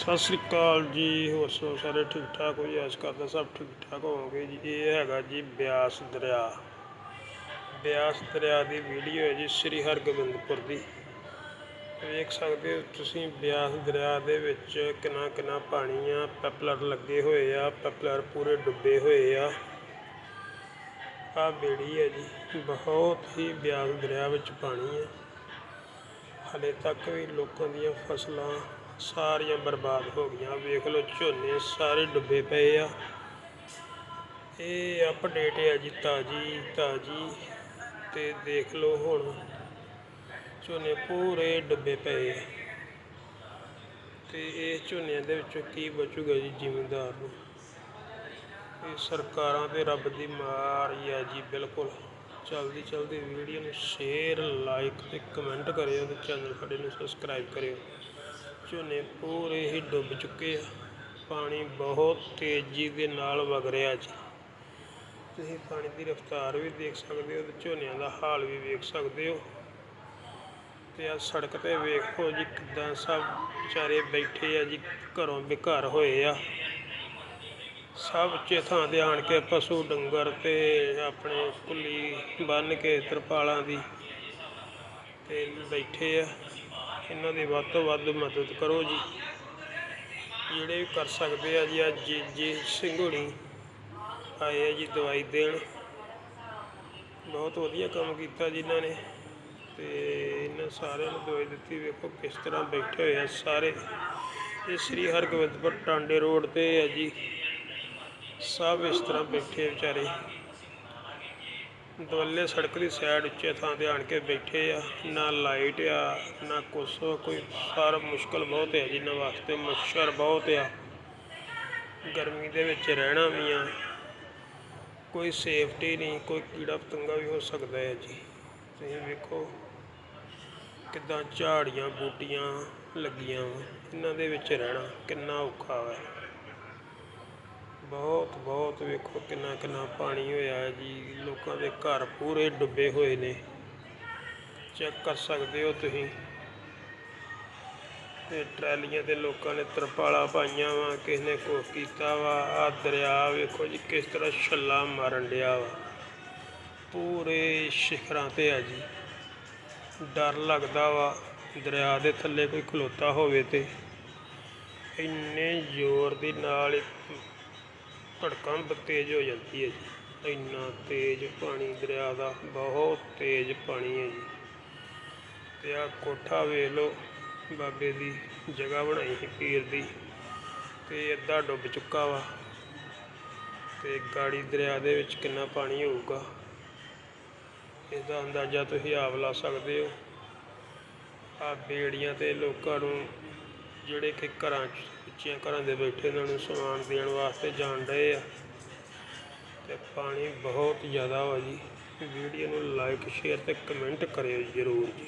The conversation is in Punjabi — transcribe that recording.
ਸਤਿ ਸ੍ਰੀ ਅਕਾਲ ਜੀ, ਹੋਰ ਸੋ ਸਾਰੇ ਠੀਕ ਠਾਕ ਹੋ ਜੀ? ਆਸ ਕਰਦਾ ਸਭ ਠੀਕ ਠਾਕ ਹੋਵੋਗੇ ਜੀ। ਇਹ ਹੈਗਾ ਜੀ ਬਿਆਸ ਦਰਿਆ। ਬਿਆਸ ਦਰਿਆ ਦੀ ਵੀਡੀਓ ਹੈ ਜੀ ਸ੍ਰੀ ਹਰਗੋਬਿੰਦਪੁਰ ਦੀ। ਵੇਖ ਸਕਦੇ ਹੋ ਤੁਸੀਂ ਬਿਆਸ ਦਰਿਆ ਦੇ ਵਿੱਚ ਕਿੰਨਾ ਕਿੰਨਾ ਪਾਣੀ ਆ ਪੈਪਲਰ ਲੱਗੇ ਹੋਏ ਆ, ਪੈਪਲਰ ਪੂਰੇ ਡੁੱਬੇ ਹੋਏ ਆ। ਆ ਬੇੜੀ ਹੈ ਜੀ, ਬਹੁਤ ਹੀ ਬਿਆਸ ਦਰਿਆ ਵਿੱਚ ਪਾਣੀ ਹੈ। ਹਲੇ ਤੱਕ ਵੀ ਲੋਕਾਂ ਦੀਆਂ ਫਸਲਾਂ ਸਾਰੀਆਂ ਬਰਬਾਦ ਹੋ ਗਈਆਂ। ਵੇਖ ਲਓ ਝੋਨੇ ਸਾਰੇ ਡੁੱਬੇ ਪਏ ਆ। ਇਹ ਅਪਡੇਟ ਹੈ ਜੀ ਤਾਜੀ ਤਾਜੀ। ਤੇ ਦੇਖ ਲਓ ਹੁਣ ਝੋਨੇ ਪੂਰੇ ਡੁੱਬੇ ਪਏ ਆ। ਤੇ ਇਹ ਝੋਨਿਆਂ ਦੇ ਵਿੱਚੋਂ ਕੀ ਬਚੂਗਾ ਜੀ ਜ਼ਿਮੀਂਦਾਰ ਨੂੰ? ਇਹ ਸਰਕਾਰਾਂ ਤੇ ਰੱਬ ਦੀ ਮਾਰ ਹੀ ਆ ਜੀ, ਬਿਲਕੁਲ। ਚਲਦੀ ਚਲਦੀ ਵੀਡੀਓ ਨੂੰ ਸ਼ੇਅਰ ਲਾਈਕ ਤੇ ਕਮੈਂਟ ਕਰਿਓ ਤੇ ਚੈਨਲ ਸਾਡੇ ਨੂੰ ਸਬਸਕ੍ਰਾਈਬ ਕਰਿਓ। ਝੋਨੇ ਪੂਰੇ ਹੀ ਡੁੱਬ ਚੁੱਕੇ ਆ। ਪਾਣੀ ਬਹੁਤ ਤੇਜ਼ੀ ਦੇ ਨਾਲ ਵਗ ਰਿਹਾ ਜੀ। ਤੁਸੀਂ ਪਾਣੀ ਦੀ ਰਫ਼ਤਾਰ ਵੀ ਦੇਖ ਸਕਦੇ ਹੋ ਤੇ ਝੋਨਿਆਂ ਦਾ ਹਾਲ ਵੀ ਵੇਖ ਸਕਦੇ ਹੋ। ਤੇ ਆ ਸੜਕ ਤੇ ਵੇਖੋ ਜੀ ਕਿੱਦਾਂ ਸਭ ਵਿਚਾਰੇ ਬੈਠੇ ਆ ਜੀ, ਘਰੋਂ ਬੇਘਰ ਹੋਏ ਆ। ਸਭ ਉੱਚੇ ਥਾਂ ਤੇ ਆਣ ਕੇ ਪਸ਼ੂ ਡੰਗਰ ਤੇ ਆਪਣੇ ਕੁੱਲੀ ਬੰਨ ਕੇ ਤਰਪਾਲਾਂ ਦੀ ਤੇ ਬੈਠੇ ਆ। ਇਹਨਾਂ ਦੀ ਵੱਧ ਤੋਂ ਵੱਧ ਮਦਦ ਕਰੋ ਜੀ। ਜਿਹੜੇ ਵੀ ਕਰ ਸਕਦੇ ਆ ਜੀ, ਅੱਜ ਜੀ ਸਿੰਘੋਣੀ ਆਏ ਆ ਜੀ ਦਵਾਈ ਦੇਣ। ਬਹੁਤ ਵਧੀਆ ਕੰਮ ਕੀਤਾ ਜੀ ਇਹਨਾਂ ਨੇ। ਤੇ ਇਹਨਾਂ ਸਾਰਿਆਂ ਨੂੰ ਦਵਾਈ ਦਿੱਤੀ। ਵੇਖੋ ਕਿਸ ਤਰ੍ਹਾਂ ਬੈਠੇ ਹੋਏ ਆ ਸਾਰੇ। ਇਹ ਸ੍ਰੀ ਹਰਗੋਬਿੰਦਪੁਰ ਟਾਂਡੇ ਰੋਡ ਤੇ ਹੈ ਜੀ। ਸਭ ਇਸ ਤਰ੍ਹਾਂ ਬੈਠੇ ਵਿਚਾਰੇ। ਦੁਆਲੇ ਸੜਕ ਦੀ ਸਾਈਡ ਉੱਚੇ ਥਾਂ ਤੇ ਆਣ ਕੇ ਬੈਠੇ ਆ, ਨਾ ਲਾਈਟ ਆ, ਨਾ ਕੁਛ, ਕੋਈ ਸਾਰਾ ਮੁਸ਼ਕਲ ਬਹੁਤ ਹੈ ਜਿਨ੍ਹਾਂ ਵਾਸਤੇ ਮੱਛਰ ਬਹੁਤ ਆ। ਗਰਮੀ ਦੇ ਵਿੱਚ ਰਹਿਣਾ ਵੀ ਆ, ਕੋਈ ਸੇਫਟੀ ਨਹੀਂ, ਕੋਈ ਕੀੜਾ ਪਤੰਗਾ ਵੀ ਹੋ ਸਕਦਾ ਹੈ ਜੀ। ਤੁਸੀਂ ਵੇਖੋ ਕਿੱਦਾਂ ਝਾੜੀਆਂ, ਬੂਟੀਆਂ ਲੱਗੀਆਂ ਵਾ, ਇਹਨਾਂ ਦੇ ਵਿੱਚ ਰਹਿਣਾ ਕਿੰਨਾ ਔਖਾ ਵਾ। ਬਹੁਤ ਬਹੁਤ ਵੇਖੋ ਕਿੰਨਾ ਕਿੰਨਾ ਪਾਣੀ ਹੋਇਆ ਜੀ ਲੋਕਾਂ ਦੇ ਘਰ ਪੂਰੇ ਡੁੱਬੇ ਹੋਏ ਨੇ। ਚੈੱਕ ਕਰ ਸਕਦੇ ਹੋ ਤੁਸੀਂ। ਤੇ ਟਰਾਲੀਆਂ ਤੇ ਲੋਕਾਂ ਨੇ ਤਰਪਾਲਾਂ ਪਾਈਆਂ ਵਾ, ਕਿਸੇ ਨੇ ਕੁਛ ਕੀਤਾ ਵਾ। ਆ ਦਰਿਆ ਵੇਖੋ ਜੀ, ਕਿਸ ਤਰ੍ਹਾਂ ਛੱਲਾ ਮਾਰਨ ਡਿਆ ਵਾ। ਪੂਰੇ ਸ਼ਿਖਰਾਂ ਤੇ ਆ ਜੀ। ਡਰ ਲੱਗਦਾ ਵਾ, ਦਰਿਆ ਦੇ ਥੱਲੇ ਕੋਈ ਖਲੋਤਾ ਹੋਵੇ ਤੇ। ਇੰਨੇ ਜ਼ੋਰ ਦੇ ਨਾਲ ਧੜਕਣ ਬ- ਤੇਜ਼ ਹੋ ਜਾਂਦੀ ਹੈ ਜੀ। ਇੰਨਾ ਤੇਜ਼ ਪਾਣੀ ਦਰਿਆ ਦਾ, ਬਹੁਤ ਤੇਜ਼ ਪਾਣੀ ਹੈ ਜੀ। ਤੇ ਆ ਕੋਠਾ ਵੇਖ ਲਓ, ਬਾਬੇ ਦੀ ਜਗ੍ਹਾ ਬਣਾਈ ਸੀ ਪੀਰ ਦੀ। ਤੇ ਅੱਧਾ ਡੁੱਬ ਚੁੱਕਾ ਵਾ। ਤੇ ਗਾੜੀ ਦਰਿਆ ਦੇ ਵਿੱਚ ਕਿੰਨਾ ਪਾਣੀ ਹੋਊਗਾ। ਇਹਦਾ ਅੰਦਾਜ਼ਾ ਤੁਸੀਂ ਆਪ ਲਾ ਸਕਦੇ ਹੋ। ਆ ਬੇੜੀਆਂ ਤੇ ਲੋਕਾਂ ਨੂੰ, ਜਿਹੜੇ ਕਿ ਘਰਾਂ 'ਚ ਉੱਚੀਆਂ ਘਰਾਂ ਦੇ ਬੈਠੇ ਉਹਨਾਂ ਨੂੰ ਸਮਾਨ ਦੇਣ ਵਾਸਤੇ ਜਾਣ ਰਹੇ ਆ। ਤੇ ਪਾਣੀ ਬਹੁਤ ਜ਼ਿਆਦਾ ਵਾ ਜੀ। ਵੀਡੀਓ ਨੂੰ ਲਾਈਕ ਸ਼ੇਅਰ ਤੇ ਕਮੈਂਟ ਕਰਿਓ ਜ਼ਰੂਰ ਜੀ।